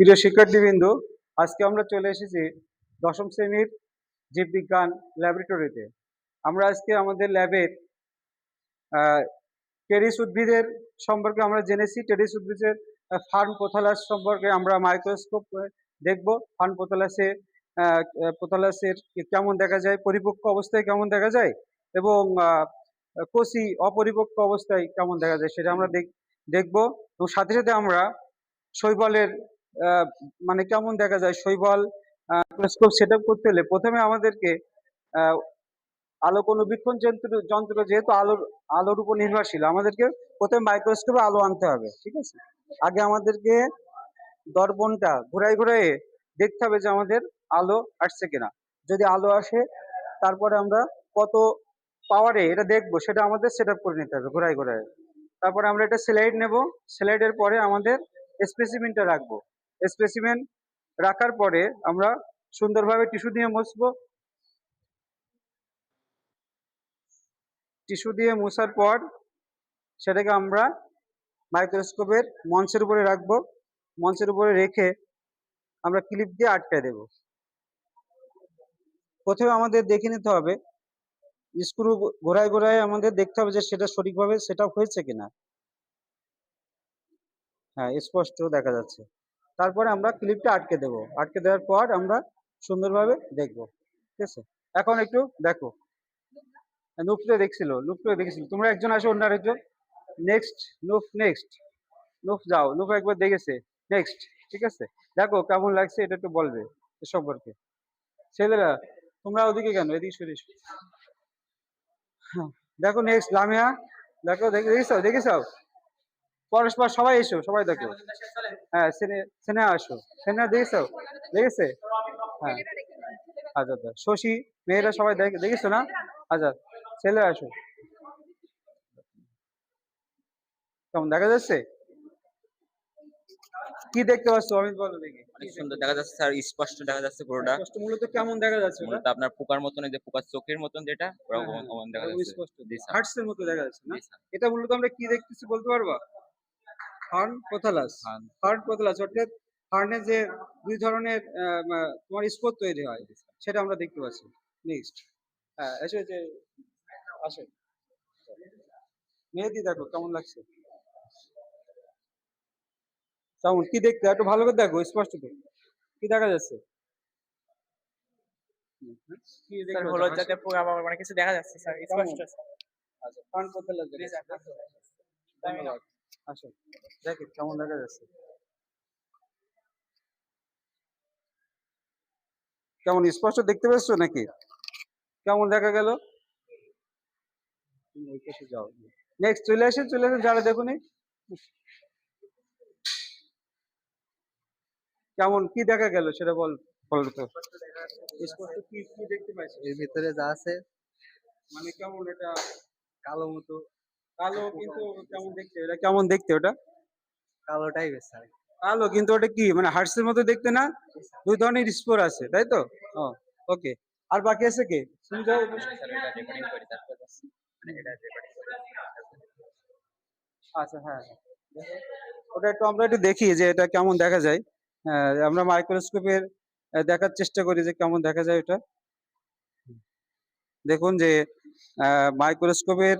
প্রিয় শিক্ষার্থীবৃন্দ, আজকে আমরা চলে এসেছি দশম শ্রেণির জীববিজ্ঞান ল্যাবরেটরিতে। আমরা আজকে আমাদের ল্যাবের টেরিস উদ্ভিদের সম্পর্কে আমরা জেনেছি। টেরিস উদ্ভিদের ফার্ন পোথালাস সম্পর্কে আমরা মাইক্রোস্কোপ দেখব। ফার্ন পোথালাসে পোথালাসের কেমন দেখা যায়, পরিপক্ক অবস্থায় কেমন দেখা যায় এবং কচি অপরিপক্ক অবস্থায় কেমন দেখা যায় সেটা আমরা দেখ- দেখব। এবং সাথে সাথে আমরা শৈবালের মানে কেমন দেখা যায়? শৈবাল মাইক্রোস্কোপ সেট করতে হলে প্রথমে আমাদেরকে আলো কোনো অনুবীক্ষণ যন্ত্র যন্ত্র যেহেতু আলোর আলোর উপর নির্ভরশীল, আমাদেরকে প্রথমে মাইক্রোস্কোপে আলো আনতে হবে, ঠিক আছে? আগে আমাদেরকে দর্পণটা ঘুরাই ঘুরাই দেখতে হবে যে আমাদের আলো আসছে কিনা। যদি আলো আসে, তারপরে আমরা কত পাওয়ারে এটা দেখব, সেটা আমাদের সেট করে নিতে হবে ঘুরাই ঘুরাই তারপরে আমরা এটা স্লাইড নেব স্লাইডের পরে আমাদের স্পেসিমেনটা রাখব। স্পেসিমেন রাখার পরে আমরা সুন্দরভাবে টিস্যু দিয়ে মুছবো। টিস্যু দিয়ে মোছার পর সেটাকে আমরা মাইক্রোস্কোপের মঞ্চের উপরে রাখব। মঞ্চের উপরে রেখে আমরা ক্লিপ দিয়ে আটকে দেব। প্রথমে আমাদের দেখে নিতে হবে স্ক্রু ঘোরায় ঘোরায় আমাদের দেখতে হবে যে সেটা সঠিকভাবে সেটা হয়েছে কিনা। হ্যাঁ স্পষ্ট দেখা যাচ্ছে। তারপরে আমরা ক্লিপটা আটকে দেব। আটকে দেওয়ার পর আমরা সুন্দরভাবে দেখব। ঠিক আছে? এখন একটু দেখো। নুফলে দেখছিল নুফলে দেখেছিল। তোমরা একজন আসো অন্য আরেকজন। নেক্সট নুফ নেক্সট নুফ যাও। নুফ একবার দেখেছে। নেক্সট ঠিক আছে? দেখো কেমন লাগছে এটা একটু বলবে এ সম্পর্কে। ছেলেরা তোমরা ওদিকে কেন? এদিকে সরে। হ্যাঁ, দেখো নেক্সট লামিয়া। দেখো দেখে দেখেছ? দেখেছ? পরস্পর সবাই এসো সবাই দেখো। হ্যাঁ সেনে সেনে আসো। সেনে দেখেছ? দেখেছে? হ্যাঁ। আচ্ছা আচ্ছা। শশী মেয়েরা সবাই দেখেছ না? আচ্ছা ছেলে আসো। কেমন দেখা যাচ্ছে? কি দেখতে পাচ্ছ? অমিত বলো দেখি। অনেক সুন্দর দেখা যাচ্ছে স্যার। স্পষ্ট দেখা যাচ্ছে পুরোটা। স্পষ্ট মূলত কেমন দেখা যাচ্ছে মূলত আপনার পোকার মতন যে পোকার চোখের মতন যেটা ওরকম হ্যাঁ, দেখা যাচ্ছে। স্পষ্ট। হার্টস এর মতো দেখা যাচ্ছে না? এটা মূলত আমরা কি দেখতেছি বলতে পারবা? হার্ন পোথালাস হার্ন পোথালাস অর্থাৎ হার্নে যে দুই ধরনের তোমার স্পোর তৈরি হয় সেটা আমরা দেখতে পাচ্ছি। নেক্সট হ্যাঁ এসে যে আসে। মেহেদি দেখো কেমন লাগছে? কেমন কি দেখতে? একটু ভালো করে দেখো স্পষ্ট দেখো কি দেখা যাচ্ছে? হলুদ হাসো। পোকা বা অনেক কিছু দেখা যাচ্ছে স্যার স্পষ্ট। আচ্ছা জি দেখা। যাচ্ছে। ধন্যবাদ। দেখো কেমন দেখা যাচ্ছে। কেমন স্পষ্ট দেখতে পাচ্ছ নাকি? কেমন দেখা গেল? তুমি ওই পাশে যাও। নেক্সট চলে আসে চলে আসে যারা দেখুনি। কেমন কি দেখা গেল? সেটা বল বল তো। স্পষ্ট কি কি দেখতে পাইছো? এর ভিতরে যা আছে। মানে কেমন এটা? কালো মতো। কালো কিন্তু কেমন দেখতে? এটা কেমন দেখতে ওটা? কালো টাইপের স্যার কালো কিন্তু ওটা কি? মানে হার্টসের মতো দেখতে না? দুই ধরনের স্পোর আছে তাই তো? ওকে আর বাকি আছে কে? তুমি যাও। আচ্ছা হ্যাঁ। হ্যাঁ। ওটা একটু আমরা একটু দেখি যে এটা কেমন দেখা যায়। হ্যাঁ, আমরা মাইক্রোস্কোপের দেখার চেষ্টা করি যে কেমন দেখা যায় ওটা। দেখুন যে মাইক্রোস্কোপের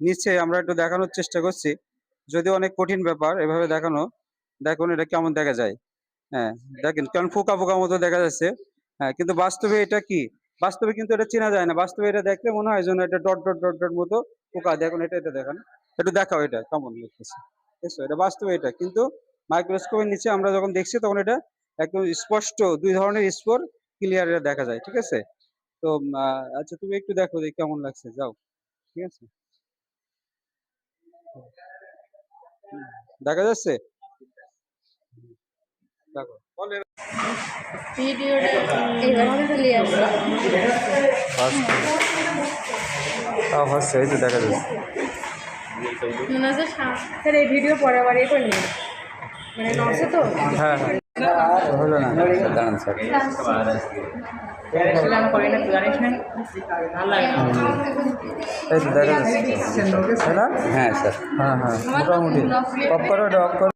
নিচে আমরা একটু দেখানোর চেষ্টা করছি। যদি অনেক কঠিন ব্যাপার, এভাবে দেখানো। দেখুন এটা কেমন দেখা যায়। হ্যাঁ দেখেন, কেমন ফোকা ফোকা মতো দেখা যাচ্ছে। হ্যাঁ কিন্তু বাস্তবে এটা কি? বাস্তবে কিন্তু এটা চেনা যায় না। বাস্তবে এটা দেখলে মনে হয় যেন এটা ডট ডট ডট ডট মতো পোকা। দেখুন, এটা এটা দেখান। একটু দেখাও এটা, কেমন দেখতেছে। দেখছ, এটা বাস্তবে এটা। কিন্তু মাইক্রোস্কোপের নিচে আমরা যখন দেখছি, তখন এটা একদম স্পষ্ট দুই ধরনের স্পোর ক্লিয়ার এটা দেখা যায়, ঠিক আছে? তো আচ্ছা তুমি একটু দেখো যে কেমন লাগছে, যাও। ঠিক আছে? দেখা যাচ্ছে? দেখো। যাচ্ছে। ভিডিও পরে করে মানে তো? হ্যাঁ হ্যাঁ। হলো না দাঁড়ান স্যার। হ্যাঁ স্যার। হ্যাঁ হ্যাঁ। মোটামুটি। অফ করো এটা অফ করো।